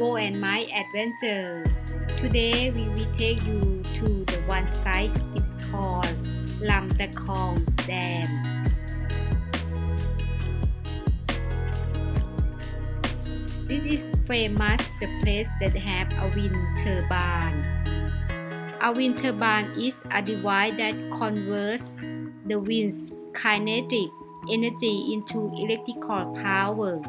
Bo and My Adventure. Today we will take you to the one site it's called Lam Ta Kong Dam. This is famous the place that have a wind turbine. A wind turbine is a device that converts the wind's kinetic energy into electrical power.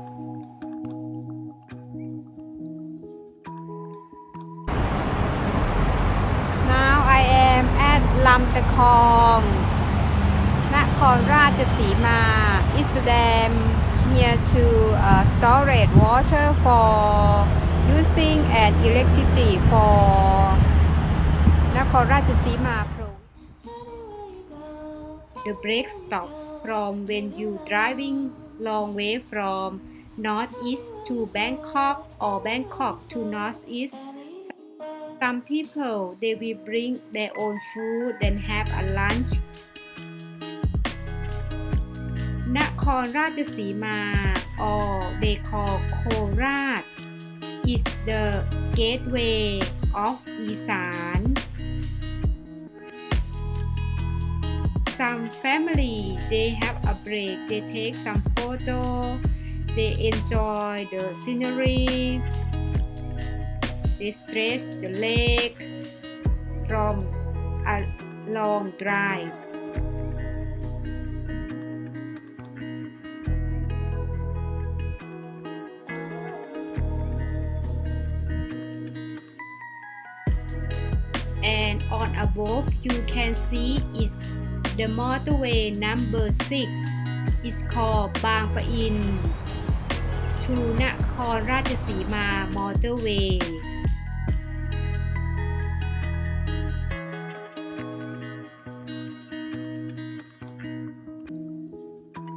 ำตะคองนครราชสีมา is dam near to uh, storage water for using and electricity for นครราชสีมา The brake stop from when you driving long way from northeast to Bangkok or Bangkok to northeast some people they will bring their own food and have a lunch นครราชสีมา or they call Korat is the gateway of อีสาน some family they have a break they take some photo they enjoy the scenery Distress the lake from a long drive. And on above you can see is the motorway number six, is called Bang Pa In to นครราชสีมามอเตอร์เวย์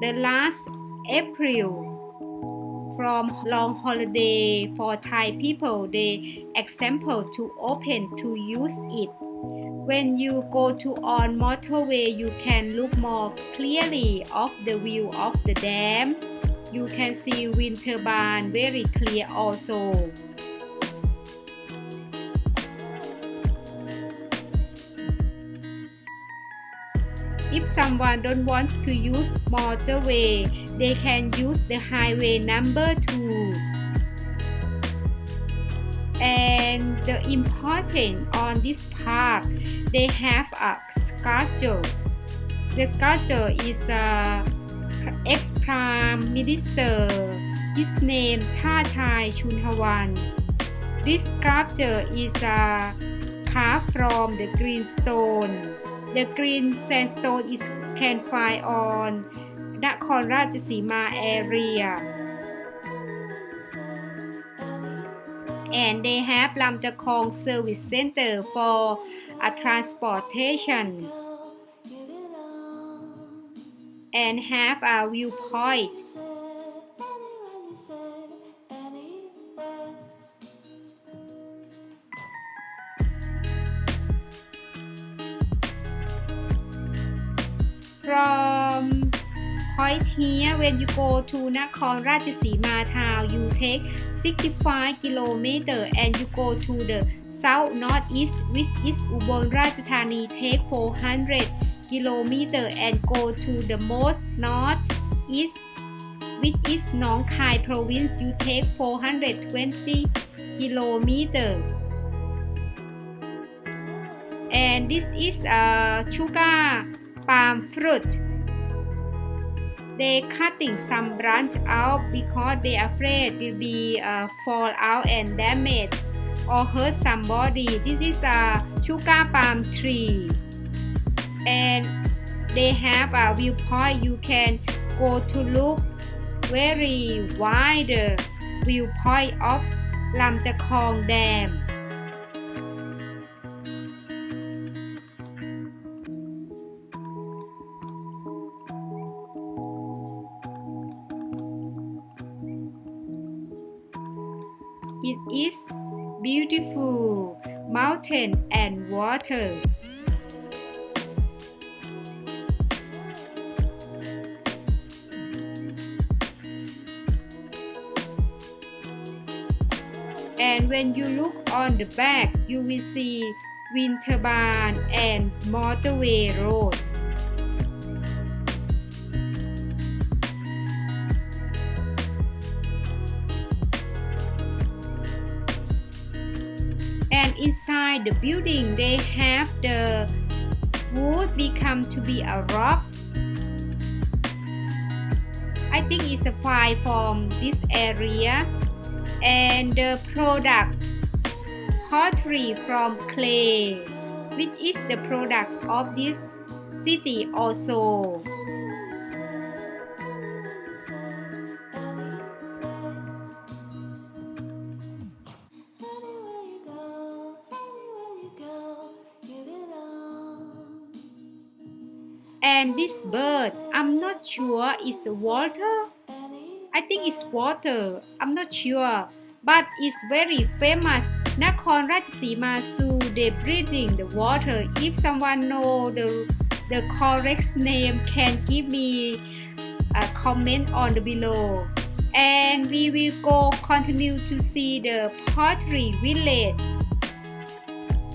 the last April from long holiday for Thai people they example to open to use it. When you go to on motorway you can look more clearly of the view of the dam. You can see wind turbine very clear also if someone don't want to use motorway they can use the highway number 2 and the important on this park they have a sculpture the sculpture is uh, a ex prime minister. His name Cha Chathai Chunhawan. This sculpture is a carved from the green stone the green sandstone is can find on Nakhon Ratchasima area. And they have Lamdacon Service Center for a transportation and have a viewpoint. point here when you go to Nakhon Ratchasima town you take 65 kilometer and you go to the south northeast which is Ubon Ratchathani take 400 kilometer and go to the most north east which is Nong Khai province. You take 420 kilometer. And this is a uh, sugar palm fruit they cutting some branch out because they afraid will be uh, fall out and damage or hurt somebody. This is a sugar palm tree, and they have a viewpoint. You can go to look very wide viewpoint of Lam Takong Dam. It is beautiful mountain and water. And when you look on the back, you will see wind turbine and motorway road. The building, they have the wood become to be a rock. I think it's a fine from this area. And the product pottery from clay, which is the product of this city also. And this bird, I'm not sure it's water. I think it's water. I'm not sure. But it's very famous. Nakhon Ratchasima Zoo, they breathing the water. If someone know the, the correct name, can give me a comment on the below. And we will go continue to see the pottery village.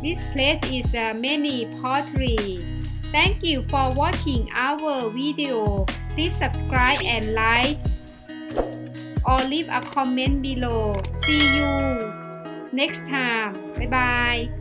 This place is uh, many pottery. Thank you for watching our video. Please subscribe and like or leave a comment below. See you next time. Bye bye.